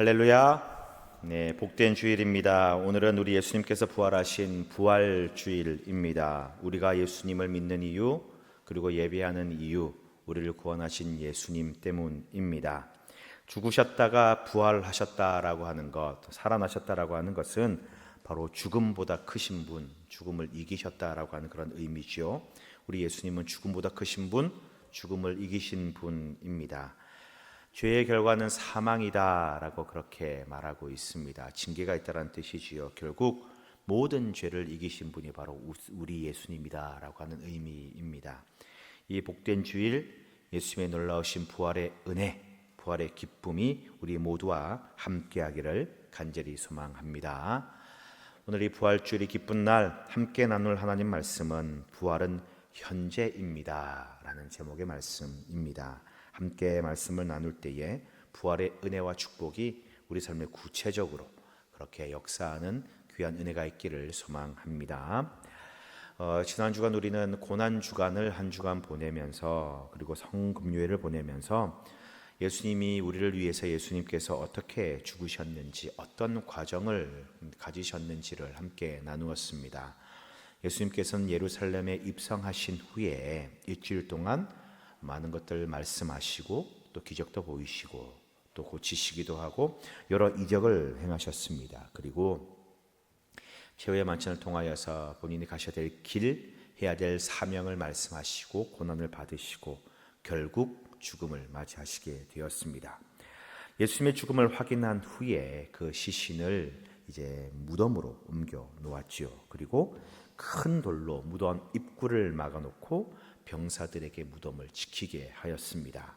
할렐루야. 네, 복된 주일입니다. 오늘은 우리 예수님께서 부활하신 부활 주일입니다. 우리가 예수님을 믿는 이유, 그리고 예배하는 이유, 우리를 구원하신 예수님 때문입니다. 죽으셨다가 부활하셨다라고 하는 것, 살아나셨다라고 하는 것은 바로 죽음보다 크신 분, 죽음을 이기셨다라고 하는 그런 의미죠. 우리 예수님은 죽음보다 크신 분, 죽음을 이기신 분입니다. 죄의 결과는 사망이다라고 그렇게 말하고 있습니다. 징계가 있다는 뜻이지요. 결국 모든 죄를 이기신 분이 바로 우리 예수님이다라고 하는 의미입니다. 이 복된 주일 예수님의 놀라우신 부활의 은혜, 부활의 기쁨이 우리 모두와 함께하기를 간절히 소망합니다. 오늘 이 부활 주일이 기쁜 날 함께 나눌 하나님 말씀은 부활은 현재입니다라는 제목의 말씀입니다. 함께 말씀을 나눌 때에 부활의 은혜와 축복이 우리 삶에 구체적으로 그렇게 역사하는 귀한 은혜가 있기를 소망합니다. 어, 지난 주간 우리는 고난 주간을 한 주간 보내면서 그리고 성금요일을 보내면서 예수님이 우리를 위해서 예수님께서 어떻게 죽으셨는지 어떤 과정을 가지셨는지를 함께 나누었습니다. 예수님께서는 예루살렘에 입성하신 후에 일주일 동안 많은 것들 말씀하시고 또 기적도 보이시고 또 고치시기도 하고 여러 이적을 행하셨습니다. 그리고 최후의 만찬을 통하여서 본인이 가셔야 될 길, 해야 될 사명을 말씀하시고 고난을 받으시고 결국 죽음을 맞이하시게 되었습니다. 예수님의 죽음을 확인한 후에 그 시신을 이제 무덤으로 옮겨 놓았지요. 그리고 큰 돌로 무덤 입구를 막아놓고 병사들에게 무덤을 지키게 하였습니다.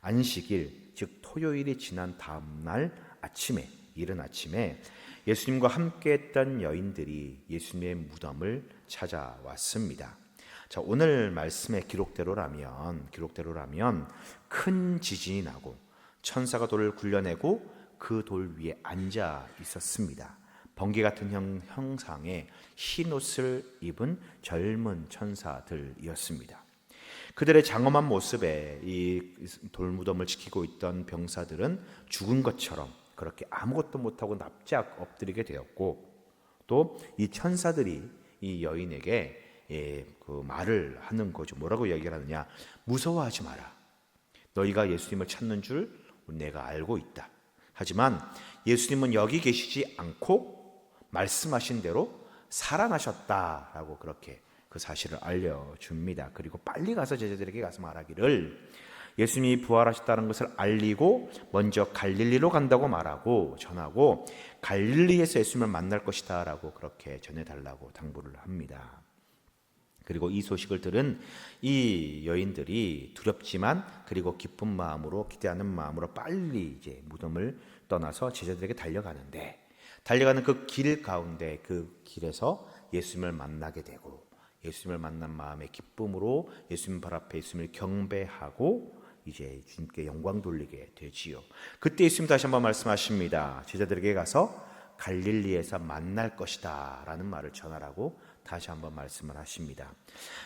안식일, 즉 토요일이 지난 다음 날 아침에 이른 아침에 예수님과 함께했던 여인들이 예수님의 무덤을 찾아왔습니다. 자, 오늘 말씀의 기록대로라면 기록대로라면 큰 지진이 나고 천사가 돌을 굴려내고 그 돌 위에 앉아 있었습니다. 번개 같은 형, 형상의 흰 옷을 입은 젊은 천사들이었습니다. 그들의 장엄한 모습에 이 돌무덤을 지키고 있던 병사들은 죽은 것처럼 그렇게 아무것도 못하고 납작 엎드리게 되었고 또 이 천사들이 이 여인에게 예, 그 말을 하는 거죠. 뭐라고 얘기를 하느냐? 무서워하지 마라. 너희가 예수님을 찾는 줄 내가 알고 있다. 하지만 예수님은 여기 계시지 않고 말씀하신 대로 살아나셨다라고 그렇게 그 사실을 알려줍니다. 그리고 빨리 가서 제자들에게 가서 말하기를 예수님이 부활하셨다는 것을 알리고 먼저 갈릴리로 간다고 말하고 전하고 갈릴리에서 예수님을 만날 것이다라고 그렇게 전해달라고 당부를 합니다. 그리고 이 소식을 들은 이 여인들이 두렵지만 그리고 기쁜 마음으로 기대하는 마음으로 빨리 이제 무덤을 떠나서 제자들에게 달려가는데 달려가는 그 길 가운데 그 길에서 예수님을 만나게 되고 예수님을 만난 마음의 기쁨으로 예수님 발 앞에 예수님을 경배하고 이제 주님께 영광 돌리게 되지요. 그때 예수님 다시 한번 말씀하십니다. 제자들에게 가서 갈릴리에서 만날 것이다 라는 말을 전하라고 다시 한번 말씀을 하십니다.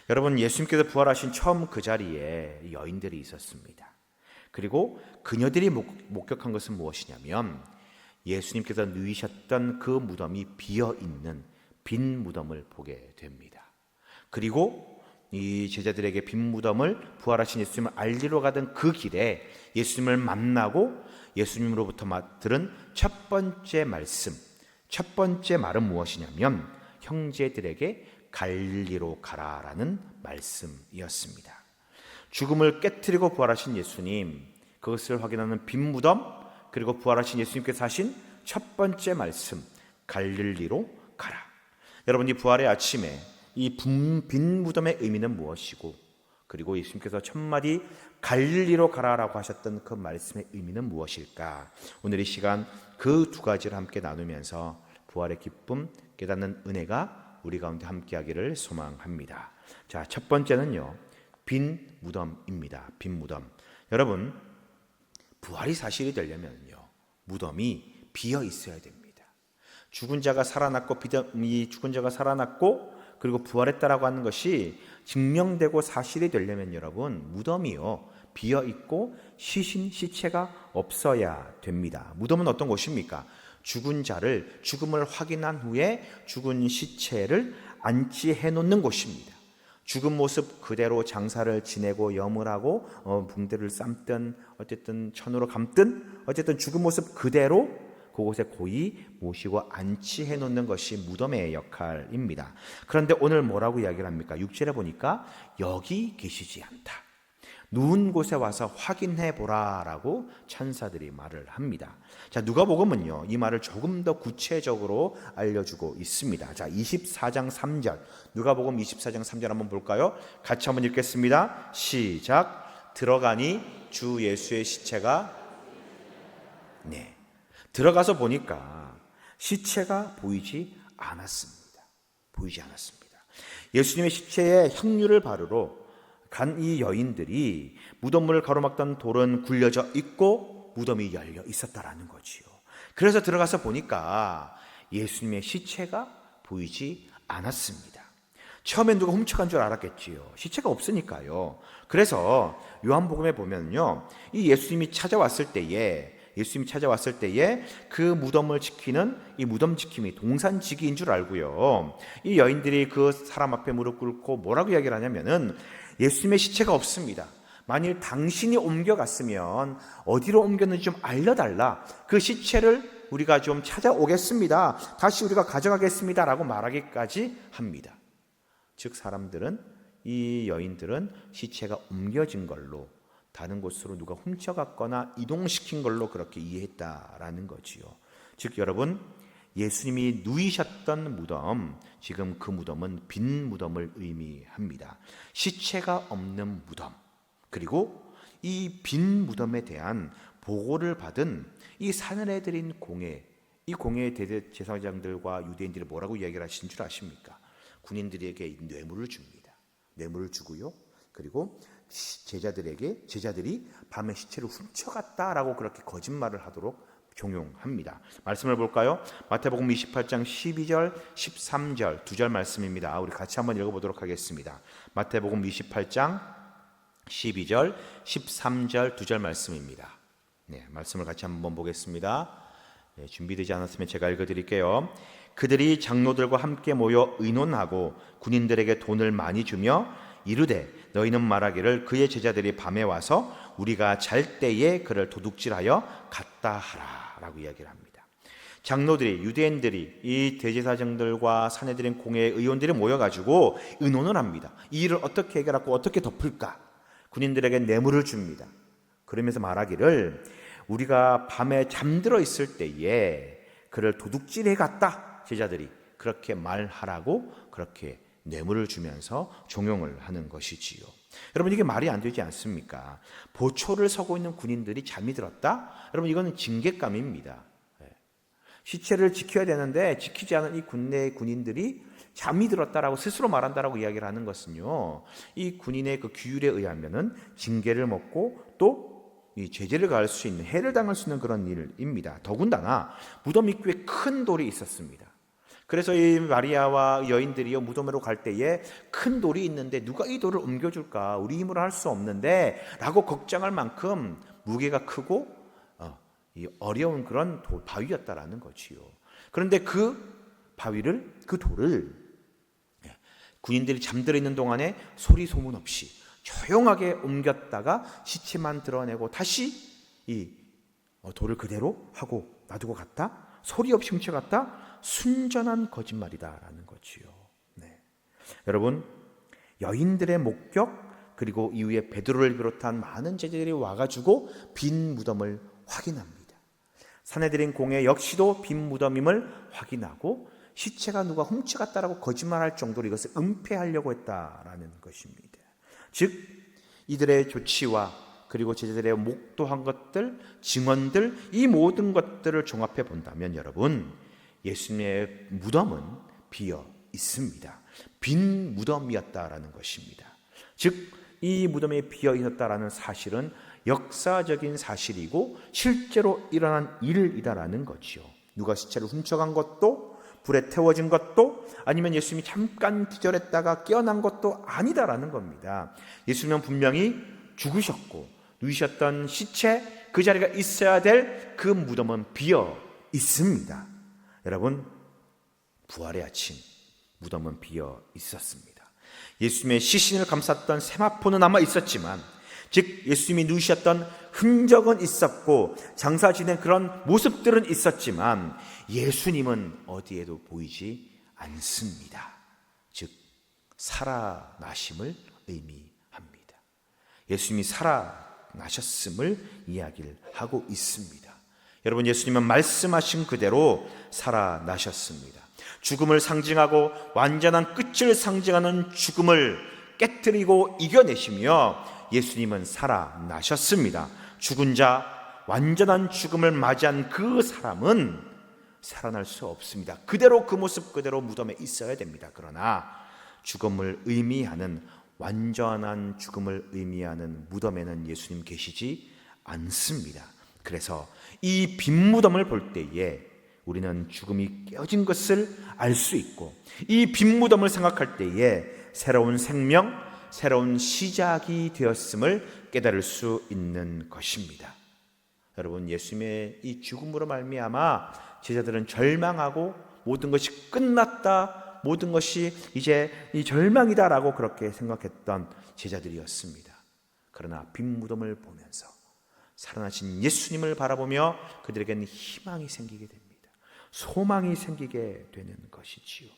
여러분 예수님께서 부활하신 처음 그 자리에 여인들이 있었습니다. 그리고 그녀들이 목격한 것은 무엇이냐면 예수님께서 누이셨던 그 무덤이 비어 있는 빈 무덤을 보게 됩니다. 그리고 이 제자들에게 빈 무덤을 부활하신 예수님을 알리러 가던 그 길에 예수님을 만나고 예수님으로부터 들은 첫 번째 말씀, 첫 번째 말은 무엇이냐면 형제들에게 갈리로 가라라는 말씀이었습니다. 죽음을 깨뜨리고 부활하신 예수님, 그것을 확인하는 빈 무덤, 그리고 부활하신 예수님께서 하신 첫 번째 말씀, 갈릴리로 가라. 여러분 이 부활의 아침에 이 빈 무덤의 의미는 무엇이고 그리고 예수님께서 첫 마디 갈릴리로 가라라고 하셨던 그 말씀의 의미는 무엇일까? 오늘 이 시간 그 두 가지를 함께 나누면서 부활의 기쁨 깨닫는 은혜가 우리 가운데 함께하기를 소망합니다. 자, 첫 번째는요. 빈 무덤입니다. 빈 무덤. 여러분, 부활이 사실이 되려면요. 무덤이 비어 있어야 됩니다. 죽은 자가 살아났고 이 죽은 자가 살아났고 그리고 부활했다라고 하는 것이 증명되고 사실이 되려면 여러분 무덤이요 비어 있고 시신 시체가 없어야 됩니다. 무덤은 어떤 곳입니까? 죽은 자를 죽음을 확인한 후에 죽은 시체를 안치해 놓는 곳입니다. 죽은 모습 그대로 장사를 지내고 염을 하고 어, 붕대를 삶든 어쨌든 천으로 감든 어쨌든 죽은 모습 그대로 그곳에 고이 모시고 안치해 놓는 것이 무덤의 역할입니다. 그런데 오늘 뭐라고 이야기를 합니까? 6절에 보니까 여기 계시지 않다. 누운 곳에 와서 확인해 보라라고 천사들이 말을 합니다. 자, 누가복음은요. 이 말을 조금 더 구체적으로 알려주고 있습니다. 자, 24장 3절. 누가복음 24장 3절 한번 볼까요? 같이 한번 읽겠습니다. 시작. 들어가니 주 예수의 시체가 네. 들어가서 보니까 시체가 보이지 않았습니다. 보이지 않았습니다. 예수님의 시체에 향유를 바르러 간 이 여인들이 무덤을 가로막던 돌은 굴려져 있고 무덤이 열려 있었다라는 거지요. 그래서 들어가서 보니까 예수님의 시체가 보이지 않았습니다. 처음엔 누가 훔쳐간 줄 알았겠지요. 시체가 없으니까요. 그래서 요한복음에 보면요. 이 예수님이 찾아왔을 때에 예수님이 찾아왔을 때에 그 무덤을 지키는 이 무덤 지킴이 동산지기인 줄 알고요. 이 여인들이 그 사람 앞에 무릎 꿇고 뭐라고 이야기를 하냐면은 예수님의 시체가 없습니다. 만일 당신이 옮겨갔으면 어디로 옮겼는지 좀 알려달라. 그 시체를 우리가 좀 찾아오겠습니다. 다시 우리가 가져가겠습니다. 라고 말하기까지 합니다. 즉, 사람들은 이 여인들은 시체가 옮겨진 걸로 다른 곳으로 누가 훔쳐갔거나 이동시킨 걸로 그렇게 이해했다라는 거지요. 즉 여러분 예수님이 누이셨던 무덤 지금 그 무덤은 빈 무덤을 의미합니다. 시체가 없는 무덤 그리고 이 빈 무덤에 대한 보고를 받은 이 사늘해 드린 공예 이 공예 대대 제사장들과 유대인들이 뭐라고 이야기를 하신 줄 아십니까? 군인들에게 뇌물을 줍니다. 뇌물을 주고요. 그리고 제자들에게 제자들이 밤에 시체를 훔쳐갔다라고 그렇게 거짓말을 하도록 종용합니다. 말씀을 볼까요? 마태복음 28장 12절, 13절 두 절 말씀입니다. 우리 같이 한번 읽어보도록 하겠습니다. 마태복음 28장 12절, 13절 두 절 말씀입니다. 네, 말씀을 같이 한번 보겠습니다. 네, 준비되지 않았으면 제가 읽어드릴게요. 그들이 장로들과 함께 모여 의논하고 군인들에게 돈을 많이 주며 이르되 너희는 말하기를 그의 제자들이 밤에 와서 우리가 잘 때에 그를 도둑질하여 갔다 하라라고 이야기를 합니다. 장로들이 유대인들이 이 대제사장들과 사내들인 공회의 의원들이 모여가지고 의논을 합니다. 이 일을 어떻게 해결하고 어떻게 덮을까? 군인들에게 뇌물을 줍니다. 그러면서 말하기를 우리가 밤에 잠들어 있을 때에 그를 도둑질해 갔다 제자들이 그렇게 말하라고 그렇게 뇌물을 주면서 종용을 하는 것이지요. 여러분 이게 말이 안 되지 않습니까? 보초를 서고 있는 군인들이 잠이 들었다? 여러분 이거는 징계감입니다. 예. 시체를 지켜야 되는데 지키지 않은 이 군내 군인들이 잠이 들었다라고 스스로 말한다라고 이야기를 하는 것은요. 이 군인의 그 규율에 의하면은 징계를 먹고 또 이 제재를 가할 수 있는 해를 당할 수 있는 그런 일입니다. 더군다나 무덤 입구에 큰 돌이 있었습니다. 그래서 이 마리아와 여인들이요 무덤으로 갈 때에 큰 돌이 있는데 누가 이 돌을 옮겨줄까? 우리 힘으로 할 수 없는데라고 걱정할 만큼 무게가 크고 어, 어려운 그런 도, 바위였다라는 거지요. 그런데 그 바위를 그 돌을 예, 군인들이 잠들어 있는 동안에 소리 소문 없이 조용하게 옮겼다가 시체만 드러내고 다시 이 어, 돌을 그대로 하고 놔두고 갔다 소리 없이 훔쳐갔다 순전한 거짓말이다라는 거지요. 네. 여러분 여인들의 목격 그리고 이후에 베드로를 비롯한 많은 제자들이 와가지고 빈 무덤을 확인합니다. 사내들인 공회 역시도 빈 무덤임을 확인하고 시체가 누가 훔쳐갔다라고 거짓말할 정도로 이것을 은폐하려고 했다라는 것입니다. 즉 이들의 조치와 그리고 제자들의 목도한 것들, 증언들 이 모든 것들을 종합해 본다면 여러분 예수님의 무덤은 비어 있습니다. 빈 무덤이었다라는 것입니다. 즉, 이 무덤에 비어 있었다라는 사실은 역사적인 사실이고 실제로 일어난 일이다라는 거지요. 누가 시체를 훔쳐간 것도 불에 태워진 것도 아니면 예수님이 잠깐 기절했다가 깨어난 것도 아니다라는 겁니다. 예수님은 분명히 죽으셨고 누이셨던 시체 그 자리가 있어야 될 그 무덤은 비어 있습니다. 여러분 부활의 아침 무덤은 비어 있었습니다. 예수님의 시신을 감쌌던 세마포는 남아 있었지만 즉 예수님이 누우셨던 흔적은 있었고 장사 지낸 그런 모습들은 있었지만 예수님은 어디에도 보이지 않습니다. 즉 살아나심을 의미합니다. 예수님이 살아 나셨음을 이야기를 하고 있습니다. 여러분 예수님은 말씀하신 그대로 살아나셨습니다. 죽음을 상징하고 완전한 끝을 상징하는 죽음을 깨뜨리고 이겨내시며 예수님은 살아나셨습니다. 죽은 자 완전한 죽음을 맞이한 그 사람은 살아날 수 없습니다. 그대로 그 모습 그대로 무덤에 있어야 됩니다. 그러나 죽음을 의미하는 완전한 죽음을 의미하는 무덤에는 예수님 계시지 않습니다. 그래서 이 빈 무덤을 볼 때에 우리는 죽음이 깨어진 것을 알 수 있고 이 빈 무덤을 생각할 때에 새로운 생명, 새로운 시작이 되었음을 깨달을 수 있는 것입니다. 여러분 예수님의 이 죽음으로 말미암아 제자들은 절망하고 모든 것이 끝났다, 모든 것이 이제 이 절망이다라고 그렇게 생각했던 제자들이었습니다. 그러나 빈 무덤을 보면서 살아나신 예수님을 바라보며 그들에게는 희망이 생기게 됩니다. 소망이 생기게 되는 것이지요.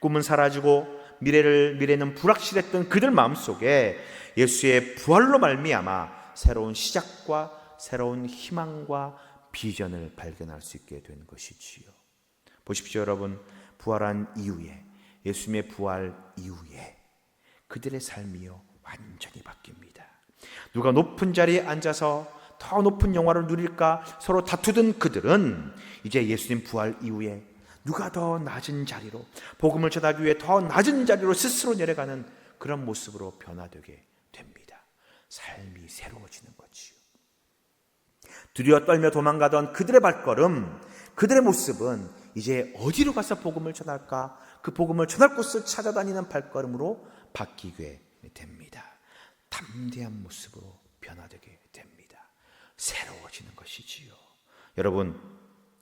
꿈은 사라지고 미래를 미래는 불확실했던 그들 마음속에 예수의 부활로 말미암아 새로운 시작과 새로운 희망과 비전을 발견할 수 있게 된 것이지요. 보십시오, 여러분. 부활한 이후에 예수님의 부활 이후에 그들의 삶이요 완전히 바뀝니다. 누가 높은 자리에 앉아서 더 높은 영화를 누릴까 서로 다투던 그들은 이제 예수님 부활 이후에 누가 더 낮은 자리로 복음을 전하기 위해 더 낮은 자리로 스스로 내려가는 그런 모습으로 변화되게 됩니다. 삶이 새로워지는 거지요. 두려워 떨며 도망가던 그들의 발걸음, 그들의 모습은 이제 어디로 가서 복음을 전할까? 그 복음을 전할 곳을 찾아다니는 발걸음으로 바뀌게 됩니다. 담대한 모습으로 변화되게 됩니다. 새로워지는 것이지요. 여러분,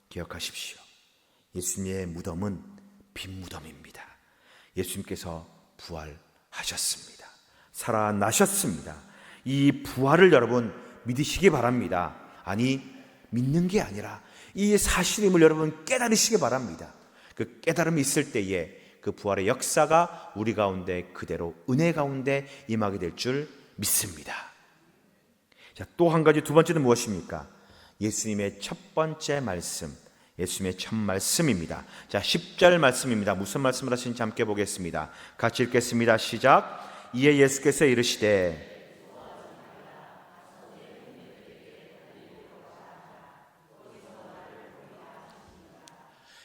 기억하십시오. 예수님의 무덤은 빈 무덤입니다. 예수님께서 부활하셨습니다. 살아나셨습니다. 이 부활을 여러분 믿으시기 바랍니다. 아니, 믿는 게 아니라 이 사실임을 여러분 깨달으시기 바랍니다. 그 깨달음이 있을 때에 그 부활의 역사가 우리 가운데 그대로 은혜 가운데 임하게 될 줄 믿습니다. 자, 또 한 가지 두 번째는 무엇입니까? 예수님의 첫 번째 말씀, 예수님의 첫 말씀입니다. 자, 10절 말씀입니다. 무슨 말씀을 하시는지 함께 보겠습니다. 같이 읽겠습니다. 시작. 이에 예수께서 이르시되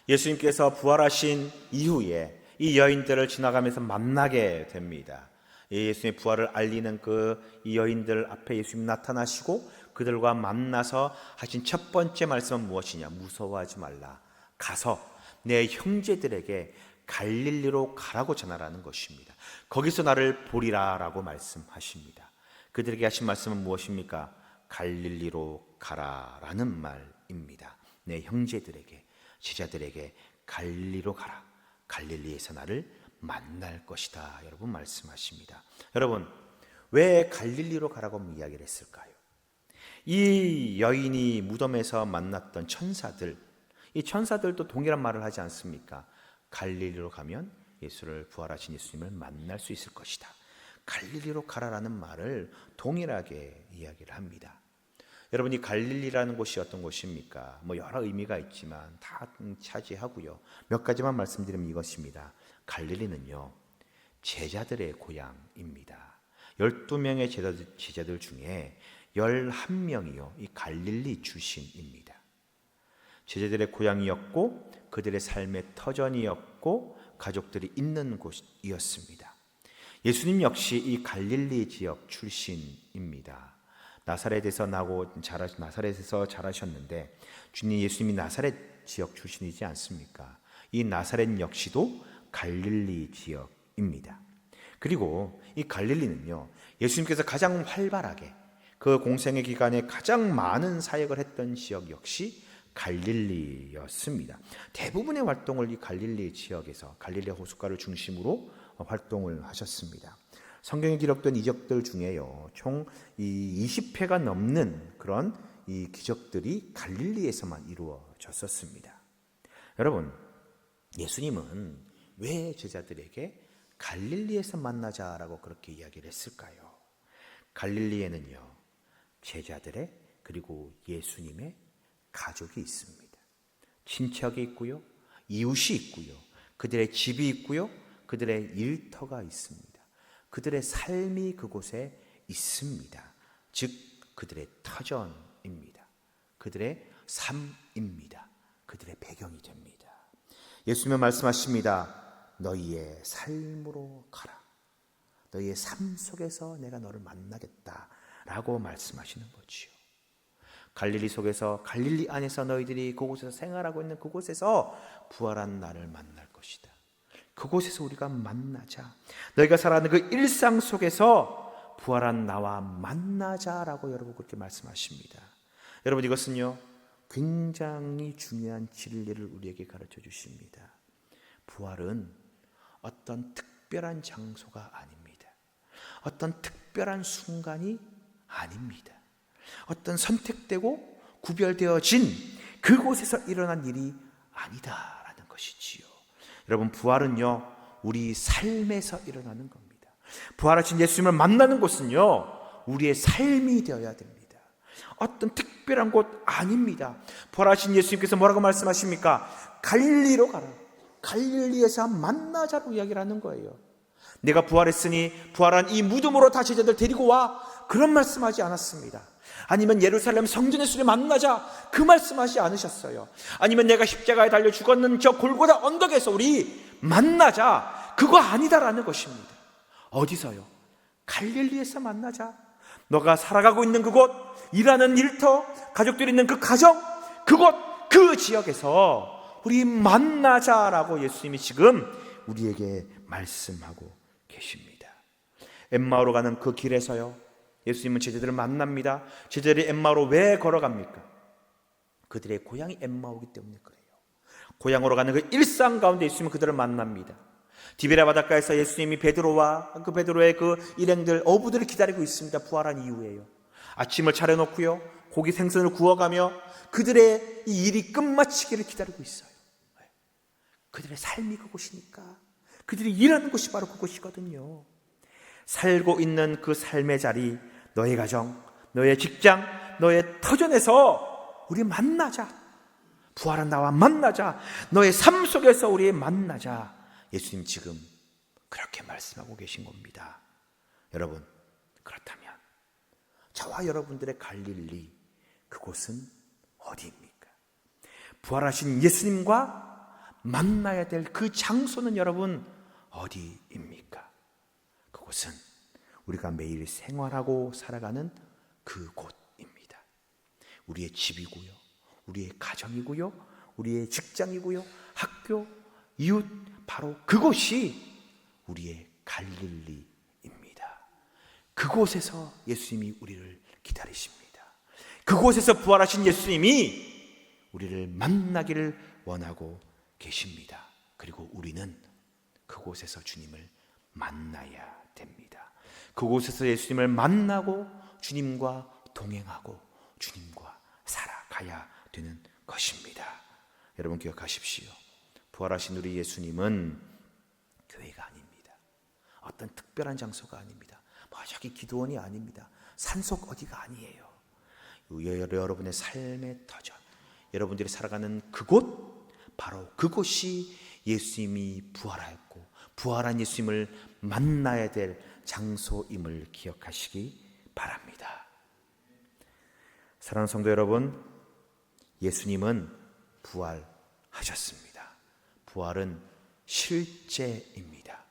예수님께서 부활하신 이후에 이 여인들을 지나가면서 만나게 됩니다. 예수님의 부활을 알리는 그 이 여인들 앞에 예수님 나타나시고 그들과 만나서 하신 첫 번째 말씀은 무엇이냐? 무서워하지 말라. 가서 내 형제들에게 갈릴리로 가라고 전하라는 것입니다. 거기서 나를 보리라라고 말씀하십니다. 그들에게 하신 말씀은 무엇입니까? 갈릴리로 가라라는 말입니다. 내 형제들에게 제자들에게 갈릴리로 가라. 갈릴리에서 나를 만날 것이다. 여러분 말씀하십니다. 여러분, 왜 갈릴리로 가라고 이야기를 했을까요? 이 여인이 무덤에서 만났던 천사들, 이 천사들도 동일한 말을 하지 않습니까? 갈릴리로 가면 예수를 부활하신 예수님을 만날 수 있을 것이다. 갈릴리로 가라라는 말을 동일하게 이야기를 합니다. 여러분 이 갈릴리라는 곳이 어떤 곳입니까? 뭐 여러 의미가 있지만 다 차지하고요. 몇 가지만 말씀드리면 이것입니다. 갈릴리는요, 제자들의 고향입니다. 12명의 제자들, 제자들 중에 11명이요, 이 갈릴리 출신입니다. 제자들의 고향이었고, 그들의 삶의 터전이었고, 가족들이 있는 곳이었습니다. 예수님 역시 이 갈릴리 지역 출신입니다. 나사렛에서 나고 자라 나사렛에서 자라셨는데 주님 예수님이 나사렛 지역 출신이지 않습니까? 이 나사렛 역시도 갈릴리 지역입니다. 그리고 이 갈릴리는요. 예수님께서 가장 활발하게 그 공생의 기간에 가장 많은 사역을 했던 지역 역시 갈릴리였습니다. 대부분의 활동을 이 갈릴리 지역에서 갈릴리 호숫가를 중심으로 활동을 하셨습니다. 성경에 기록된 이적들 중에요. 총 이 20회가 넘는 그런 이 기적들이 갈릴리에서만 이루어졌었습니다. 여러분, 예수님은 왜 제자들에게 갈릴리에서 만나자라고 그렇게 이야기를 했을까요? 갈릴리에는요, 제자들의 그리고 예수님의 가족이 있습니다. 친척이 있고요, 이웃이 있고요, 그들의 집이 있고요, 그들의 일터가 있습니다. 그들의 삶이 그곳에 있습니다. 즉, 그들의 터전입니다. 그들의 삶입니다. 그들의 배경이 됩니다. 예수님은 말씀하십니다. 너희의 삶으로 가라. 너희의 삶 속에서 내가 너를 만나겠다. 라고 말씀하시는 거지요. 갈릴리 속에서, 갈릴리 안에서 너희들이 그곳에서 생활하고 있는 그곳에서 부활한 나를 만날 것이다. 그곳에서 우리가 만나자. 너희가 살아가는 그 일상 속에서 부활한 나와 만나자라고 여러분 그렇게 말씀하십니다. 여러분 이것은요, 굉장히 중요한 진리를 우리에게 가르쳐 주십니다. 부활은 어떤 특별한 장소가 아닙니다. 어떤 특별한 순간이 아닙니다. 어떤 선택되고 구별되어진 그곳에서 일어난 일이 아니다라는 것이지요. 여러분, 부활은요, 우리 삶에서 일어나는 겁니다. 부활하신 예수님을 만나는 곳은요, 우리의 삶이 되어야 됩니다. 어떤 특별한 곳 아닙니다. 부활하신 예수님께서 뭐라고 말씀하십니까? 갈릴리로 가라. 갈릴리에서 만나자고 이야기를 하는 거예요. 내가 부활했으니 부활한 이 무덤으로 다 제자들 데리고 와. 그런 말씀하지 않았습니다. 아니면 예루살렘 성전의 수를 만나자. 그 말씀하지 않으셨어요. 아니면 내가 십자가에 달려 죽었는 저 골고다 언덕에서 우리 만나자. 그거 아니다라는 것입니다. 어디서요? 갈릴리에서 만나자. 너가 살아가고 있는 그곳, 일하는 일터, 가족들이 있는 그 가정, 그곳, 그 지역에서 우리 만나자라고 예수님이 지금 우리에게 말씀하고 계십니다. 엠마오로 가는 그 길에서요. 예수님은 제자들을 만납니다. 제자들이 엠마오로 왜 걸어갑니까? 그들의 고향이 엠마오기 때문에 그래요. 고향으로 가는 그 일상 가운데 예수님은 그들을 만납니다. 디베라 바닷가에서 예수님이 베드로와 그 베드로의 그 일행들 어부들을 기다리고 있습니다. 부활한 이후에요. 아침을 차려놓고요. 고기 생선을 구워가며 그들의 이 일이 끝마치기를 기다리고 있어요. 그들의 삶이 그곳이니까. 그들이 일하는 곳이 바로 그곳이거든요. 살고 있는 그 삶의 자리, 너의 가정, 너의 직장, 너의 터전에서 우리 만나자. 부활한 나와 만나자. 너의 삶 속에서 우리 만나자. 예수님 지금 그렇게 말씀하고 계신 겁니다. 여러분, 그렇다면 저와 여러분들의 갈릴리 그곳은 어디입니까? 부활하신 예수님과 만나야 될 그 장소는 여러분 어디입니까? 그곳은 우리가 매일 생활하고 살아가는 그 곳입니다. 우리의 집이고요. 우리의 가정이고요. 우리의 직장이고요. 학교, 이웃, 바로 그곳이 우리의 갈릴리입니다. 그곳에서 예수님이 우리를 기다리십니다. 그곳에서 부활하신 예수님이 우리를 만나기를 원하고 계십니다. 그리고 우리는 그곳에서 주님을 만나야 됩니다. 그곳에서 예수님을 만나고 주님과 동행하고 주님과 살아가야 되는 것입니다. 여러분 기억하십시오. 부활하신 우리 예수님은 교회가 아닙니다. 어떤 특별한 장소가 아닙니다. 뭐 저기 기도원이 아닙니다. 산속 어디가 아니에요. 여러분의 삶의 터전, 여러분들이 살아가는 그곳, 바로 그곳이 예수님이 부활하였고, 부활한 예수님을 만나야 될 장소임을 기억하시기 바랍니다. 사랑하는 성도 여러분, 예수님은 부활하셨습니다. 부활은 실제입니다.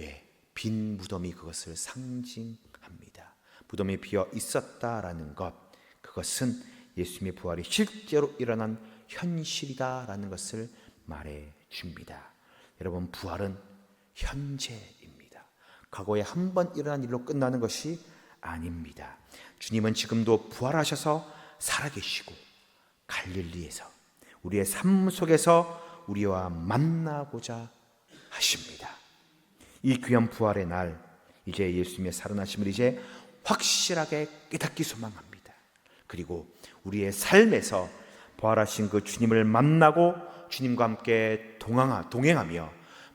예, 빈 무덤이 그것을 상징합니다. 무덤이 비어 있었다라는 것, 그것은 예수님의 부활이 실제로 일어난 현실이다라는 것을 말해 줍니다. 여러분, 부활은 현재입니다. 과거에 한 번 일어난 일로 끝나는 것이 아닙니다. 주님은 지금도 부활하셔서 살아계시고 갈릴리에서 우리의 삶 속에서 우리와 만나고자 하십니다. 이 귀한 부활의 날 이제 예수님의 살아나심을 이제 확실하게 깨닫기 소망합니다. 그리고 우리의 삶에서 부활하신 그 주님을 만나고 주님과 함께 동행하, 동행하며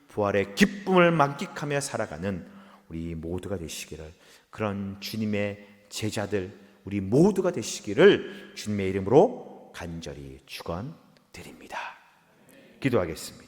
부활의 기쁨을 만끽하며 살아가는 우리 모두가 되시기를 그런 주님의 제자들 우리 모두가 되시기를 주님의 이름으로 간절히 축원드립니다. 기도하겠습니다.